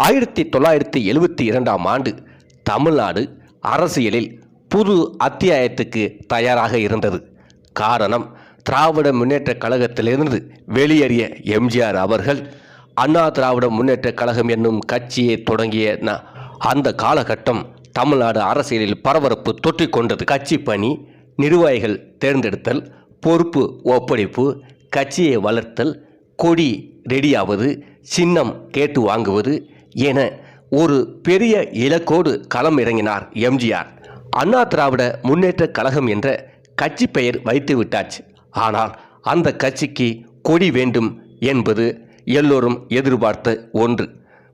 ஆயிரத்தி தொள்ளாயிரத்தி எழுபத்தி இரண்டாம் ஆண்டு தமிழ்நாடு அரசியலில் புது அத்தியாயத்துக்கு தயாராக இருந்தது. காரணம் திராவிட முன்னேற்ற கழகத்திலிருந்து வெளியேறிய எம்ஜிஆர் அவர்கள் அண்ணா திராவிட முன்னேற்ற கழகம் என்னும் கட்சியை தொடங்கிய ந- அந்த காலகட்டம் தமிழ்நாடு அரசியலில் பரபரப்பு தொற்றிக்கொண்டது கட்சி பணி நிர்வாகிகள் தேர்ந்தெடுத்தல் பொறுப்பு ஒப்படைப்பு கட்சியை வளர்த்தல் கொடி ரெடியாவது சின்னம் கேட்டு வாங்குவது என ஒரு பெரிய இலக்கோடு களம் இறங்கினார் எம்ஜிஆர். அண்ணா திராவிட முன்னேற்ற கழகம் என்ற கட்சி பெயர் வைத்து விட்டாச்சு. ஆனால் அந்த கட்சிக்கு கொடி வேண்டும் என்பது எல்லோரும் எதிர்பார்த்த ஒன்று.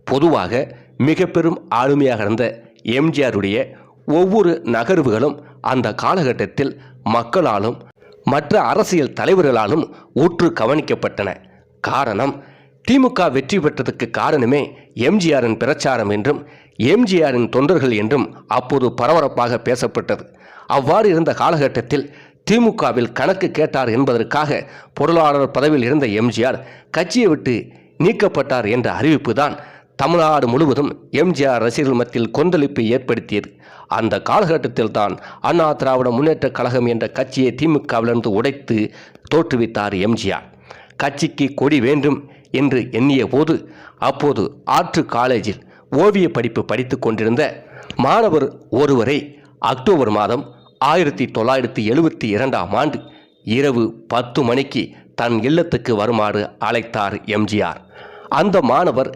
பொதுவாக மிக பெரும் ஆளுமையாக இருந்த எம்ஜிஆருடைய ஒவ்வொரு நகர்வுகளும் அந்த காலகட்டத்தில் மக்களாலும் மற்ற அரசியல் தலைவர்களாலும் உற்று கவனிக்கப்பட்டன. காரணம் திமுக வெற்றி பெற்றதற்கு காரணமே எம்ஜிஆரின் பிரச்சாரம் என்றும் எம்ஜிஆரின் தொண்டர்கள் என்றும் அப்போது பரபரப்பாக பேசப்பட்டது. அவ்வாறு இருந்த காலகட்டத்தில் திமுகவில் கணக்கு கேட்டார் என்பதற்காக பொருளாளர் பதவியில் இருந்த எம்ஜிஆர் கட்சியை விட்டு நீக்கப்பட்டார் என்ற அறிவிப்பு தான் தமிழ்நாடு முழுவதும் எம்ஜிஆர் ரசிகர்கள் மத்தியில் கொந்தளிப்பை ஏற்படுத்தியது. அந்த காலகட்டத்தில் தான் அண்ணா திராவிட முன்னேற்றக் கழகம் என்ற கட்சியை திமுகவிலிருந்து உடைத்து தோற்றுவித்தார் எம்ஜிஆர். கட்சிக்கு கொடி வேண்டும் என்று எண்ணிய போது அப்போது ஆற்று காலேஜில் ஓவிய படிப்பு படித்துக் கொண்டிருந்த மாணவர் ஒருவரை அக்டோபர் மாதம் ஆயிரத்தி தொள்ளாயிரத்தி எழுபத்தி இரண்டாம் ஆண்டு இரவு பத்து மணிக்கு தன் இல்லத்துக்கு வருமாறு அழைத்தார் எம்ஜிஆர். அந்த மாணவர்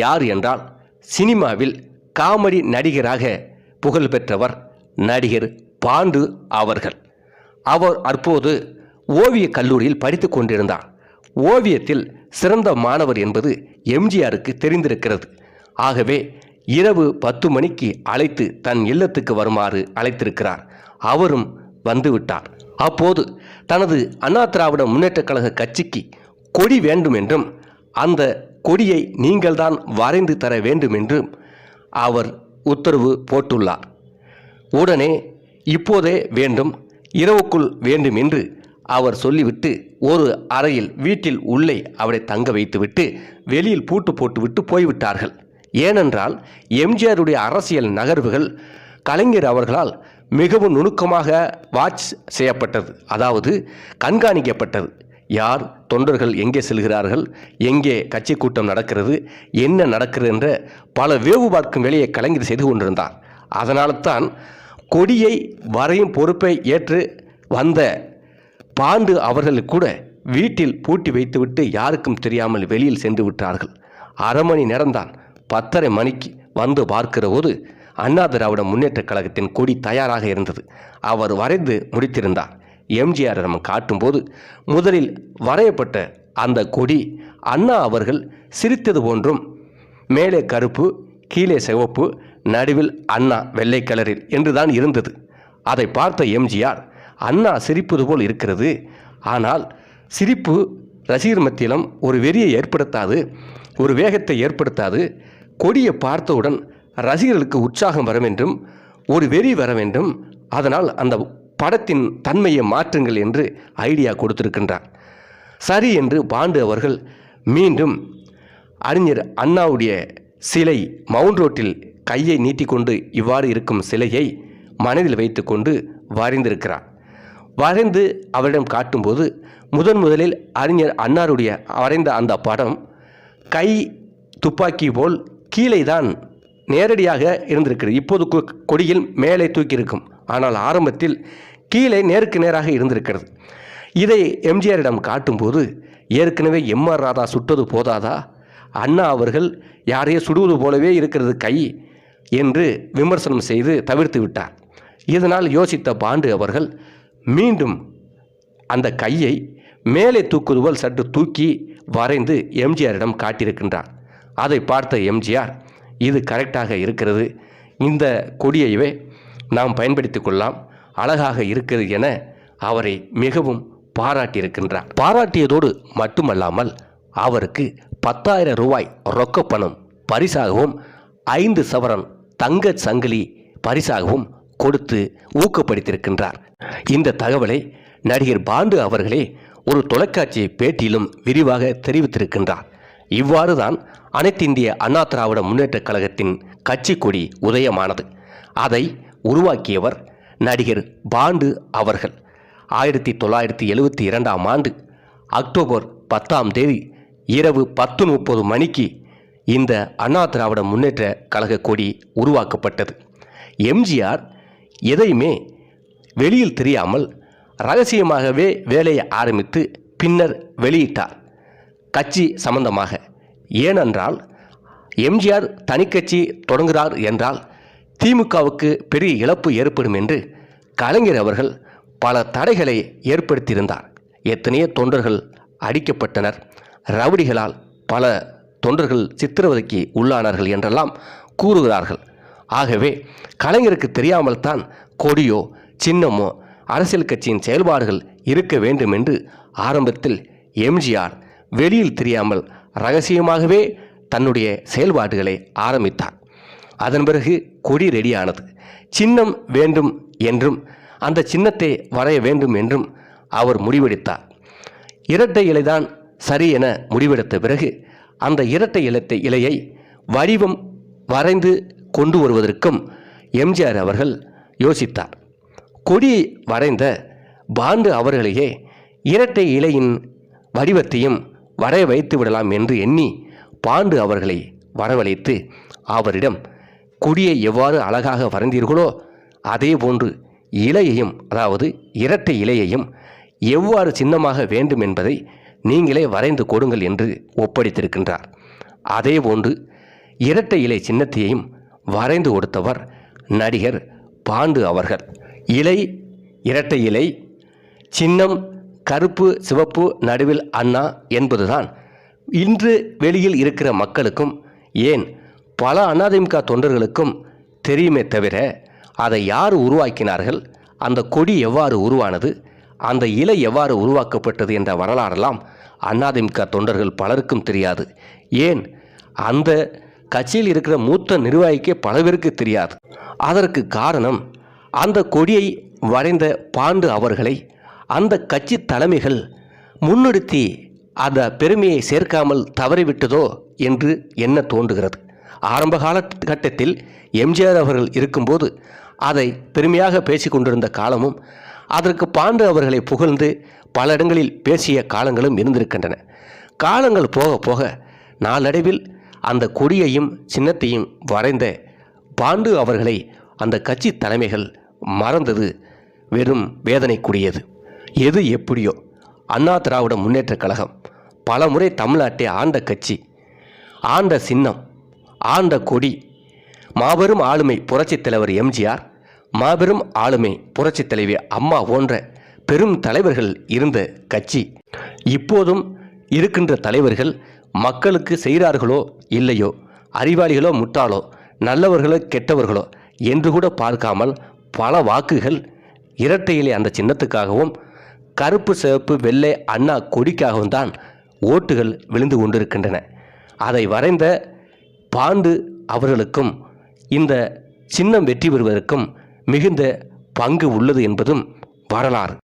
யார் என்றால் சினிமாவில் காமெடி நடிகராக புகழ் பெற்றவர் நடிகர் பாண்டு அவர்கள். அவர் அப்போது ஓவியக் கல்லூரியில் படித்து கொண்டிருந்தார். ஓவியத்தில் சிறந்த மாணவர் என்பது எம்ஜிஆருக்கு தெரிந்திருக்கிறது. ஆகவே இரவு பத்து மணிக்கு அழைத்து தன் இல்லத்துக்கு வருமாறு அழைத்திருக்கிறார். அவரும் வந்துவிட்டார். அப்போது தனது அண்ணா திராவிட முன்னேற்றக் கழக கட்சிக்கு கொடி வேண்டும் என்றும் அந்த கொடியை நீங்கள்தான் வரைந்து தர வேண்டும் என்றும் அவர் உத்தரவு போட்டுள்ளார். உடனே இப்போதே வேண்டும் இரவுக்குள் வேண்டும் என்று அவர் சொல்லிவிட்டு ஒரு அறையில் வீட்டில் உள்ளே அவரை தங்க வைத்துவிட்டு வெளியில் பூட்டு போட்டுவிட்டு போய்விட்டார்கள். ஏனென்றால் எம்ஜிஆருடைய அரசியல் நகர்வுகள் கலைஞர் அவர்களால் மிகவும் நுணுக்கமாக வாட்ச் செய்யப்பட்டது. அதாவது கண்காணிக்கப்பட்டது. யார் தொண்டர்கள் எங்கே செல்கிறார்கள் எங்கே கட்சி கூட்டம் நடக்கிறது என்ன நடக்கிறது என்ற பல வேவு பார்க்கும் வேலையை கலைஞர் செய்து கொண்டிருந்தார். அதனால்தான் கொடியை வரையும் பொறுப்பை ஏற்று வந்த பாண்டு அவர்கள் கூட வீட்டில் பூட்டி வைத்துவிட்டு யாருக்கும் தெரியாமல் வெளியில் சென்று விட்டார்கள். அரை மணி நேரம்தான் பத்தரை மணிக்கு வந்து பார்க்கிற போது அண்ணா திராவிட முன்னேற்றக் கழகத்தின் கொடி தயாராக இருந்தது. அவர் வரைந்து முடித்திருந்தார். எம்ஜிஆர் நம்ம காட்டும்போது முதலில் வரையப்பட்ட அந்த கொடி அண்ணா அவர்கள் சிரித்தது போன்றும் மேலே கருப்பு கீழே சிவப்பு நடுவில் அண்ணா வெள்ளை கலரில் என்றுதான் இருந்தது. அதை பார்த்த எம்ஜிஆர் அண்ணா சிரிப்பது போல் இருக்கிறது. ஆனால் சிரிப்பு ரசிகர் மத்தியிலும் ஒரு வெறியை ஏற்படுத்தாது ஒரு வேகத்தை ஏற்படுத்தாது. கொடியை பார்த்தவுடன் ரசிகர்களுக்கு உற்சாகம் வர வேண்டும் ஒரு வெறி வர வேண்டும். அதனால் அந்த படத்தின் தன்மையை மாற்றுங்கள் என்று ஐடியா கொடுத்திருக்கின்றார். சரி என்று பாண்டு அவர்கள் மீண்டும் அறிஞர் அண்ணாவுடைய சிலை மவுண்ட் ரோட்டில் கையை நீட்டிக்கொண்டு இவ்வாறு இருக்கும் சிலையை மனதில் வைத்துக்கொண்டு வரைந்திருக்கிறார். வரைந்து அவரிடம் காட்டும்போது முதன் முதலில் அறிஞர் அன்னாருடைய வரைந்த அந்த படம் கை துப்பாக்கி போல் கீழே தான் நேரடியாக இருந்திருக்கிறது. இப்போது கொ- கொடியில் மேலே தூக்கியிருக்கும். ஆனால் ஆரம்பத்தில் கீழே நேருக்கு நேராக இருந்திருக்கிறது. இதை எம்ஜிஆரிடம் காட்டும்போது ஏற்கனவே எம்ஆர் ராதா சுட்டது போதாதா? அண்ணா அவர்கள் யாரையோ சுடுவது போலவே இருக்கிறது கை என்று விமர்சனம் செய்து தவிர்த்து விட்டார். இதனால் யோசித்த பாண்டு அவர்கள் மீண்டும் அந்த கையை மேலே தூக்குவதுபோல் சற்று தூக்கி வரைந்து எம்ஜிஆரிடம் காட்டியிருக்கின்றார். அதை பார்த்த எம்ஜிஆர் இது கரெக்டாக இருக்கிறது. இந்த கொடியைவே நாம் பயன்படுத்தி கொள்ளலாம். அழகாக இருக்கிறது என அவரை மிகவும் பாராட்டியிருக்கின்றார். பாராட்டியதோடு மட்டுமல்லாமல் அவருக்கு பத்தாயிரம் ரூபாய் ரொக்க பணம் பரிசாகவும் ஐந்து சவரன் தங்க சங்கிலி பரிசாகவும் கொடுத்து ஊக்கப்படுத்தியிருக்கின்றார். இந்த தகவலை நடிகர் பாண்டு அவர்களே ஒரு தொலைக்காட்சி பேட்டியிலும் விரிவாக தெரிவித்திருக்கின்றார். இவ்வாறு தான் அனைத்து இந்திய அண்ணா திராவிட முன்னேற்றக் கழகத்தின் கட்சி கொடி உதயமானது. அதை உருவாக்கியவர் நடிகர் பாண்டு அவர்கள். ஆயிரத்தி தொள்ளாயிரத்தி எழுவத்தி இரண்டாம் ஆண்டு அக்டோபர் பத்தாம் தேதி இரவு பத்து முப்பது மணிக்கு இந்த அண்ணா திராவிட முன்னேற்ற கழக கொடி உருவாக்கப்பட்டது. எம்ஜிஆர் எதையுமே வெளியில் தெரியாமல் ரகசியமாகவே வேலையை ஆரம்பித்து பின்னர் வெளியிட்டார். கட்சி சம்பந்தமாக. ஏனென்றால் எம்ஜிஆர் தனிக்கட்சி தொடங்குகிறார் என்றால் திமுகவுக்கு பெரிய இழப்பு ஏற்படும் என்று கலைஞர் அவர்கள் பல தடைகளை ஏற்படுத்தியிருந்தார். எத்தனையோ தொண்டர்கள் அடிக்கப்பட்டனர். ரவுடிகளால் பல தொண்டர்கள் சித்திரவதைக்கு உள்ளானார்கள் என்றெல்லாம் கூறுகிறார்கள். ஆகவே கலைஞருக்கு தெரியாமல் தான் கொடியோ சின்னமோ அரசியல் கட்சியின் செயல்பாடுகள் இருக்க வேண்டும் என்று ஆரம்பத்தில் எம்ஜிஆர் வெளியில் தெரியாமல் ரகசியமாகவே தன்னுடைய செயல்பாடுகளை ஆரம்பித்தார். அதன் பிறகு கொடி ரெடியானது. சின்னம் வேண்டும் என்றும் அந்த சின்னத்தை வரைய வேண்டும் என்றும் அவர் முடிவெடுத்தார். இரட்டை இலைதான் சரி என முடிவெடுத்த பிறகு அந்த இரட்டை இலத்தை இலையை வடிவம் வரைந்து கொண்டு வருவதற்கும் எம்ஜிஆர் அவர்கள் யோசித்தார். கொடி வரைந்த பாண்டு அவர்களையே இரட்டை இலையின் வடிவத்தையும் வரைய வைத்து விடலாம் என்று எண்ணி பாண்டு அவர்களை வரவழைத்து அவரிடம் கொடியை எவ்வாறு அழகாக வரைந்தீர்களோ அதே போன்று இலையையும் அதாவது இரட்டை இலையையும் எவ்வாறு சின்னமாக வேண்டும் என்பதை நீங்களே வரைந்து கொடுங்கள் என்று ஒப்படைத்திருக்கின்றார். அதேபோன்று இரட்டை இலை சின்னத்தையும் வரைந்து கொடுத்தவர் நடிகர் பாண்டு அவர்கள். இலை இரட்டை இலை சின்னம் கருப்பு சிவப்பு நடுவில் அண்ணா என்பதுதான். இன்று வெளியில் இருக்கிற மக்களுக்கும் ஏன் பல அதிமுக தொண்டர்களுக்கும் தெரியுமே தவிர அதை யார் உருவாக்கினார்கள்? அந்த கொடி எவ்வாறு உருவானது? அந்த இலை எவ்வாறு உருவாக்கப்பட்டது என்ற வரலாறெல்லாம் அதிமுக தொண்டர்கள் பலருக்கும் தெரியாது. ஏன் அந்த கட்சியில் இருக்கிற மூத்த நிர்வாகிக்கே பல பேருக்கு தெரியாது. அதற்கு காரணம் அந்த கொடியை வரைந்த பாண்டு அவர்களை அந்த கட்சி தலைமைகள் முன்னிறுத்தி அந்த பெருமையை சேர்க்காமல் தவறிவிட்டதோ என்று என்ன தோன்றுகிறது? ஆரம்ப காலகட்டத்தில் எம்ஜிஆர் அவர்கள் இருக்கும்போது அதை பெருமையாக பேசி கொண்டிருந்த காலமும் அதற்கு பாண்டு அவர்களை புகழ்ந்து பல இடங்களில் பேசிய காலங்களும் இருந்திருக்கின்றன. காலங்கள் போக போக நாளடைவில் அந்த கொடியையும் சின்னத்தையும் வரைந்த பாண்டு அவர்களை அந்த கட்சி தலைமைகள் மறந்தது வெறும் வேதனைக்குரியது. எது எப்படியோ அண்ணா திராவிட முன்னேற்றக் கழகம் பல முறை தமிழ்நாட்டை ஆண்ட கட்சி ஆண்ட சின்னம் ஆண்ட கொடி மாபெரும் ஆளுமை புரட்சித் தலைவர் எம்ஜிஆர் மாபெரும் ஆளுமை புரட்சித் தலைவி அம்மா போன்ற பெரும் தலைவர்கள் இருந்த கட்சி. இப்போதும் இருக்கின்ற தலைவர்கள் மக்களுக்கு செய்கிறார்களோ இல்லையோ அறிவாளிகளோ முட்டாளோ நல்லவர்களோ கெட்டவர்களோ என்று கூட பார்க்காமல் பல வாக்குகள் இரட்டையிலே அந்த சின்னத்துக்காகவும் கருப்பு சிவப்பு வெள்ளை அண்ணா கொடிக்காகவும் தான் ஓட்டுகள் விழுந்து கொண்டிருக்கின்றன. அதை வரைந்த பாண்டு அவர்களுக்கும் இந்த சின்னம் வெற்றி பெறுவதற்கும் மிகுந்த பங்கு உள்ளது என்பதும் வரலாறு.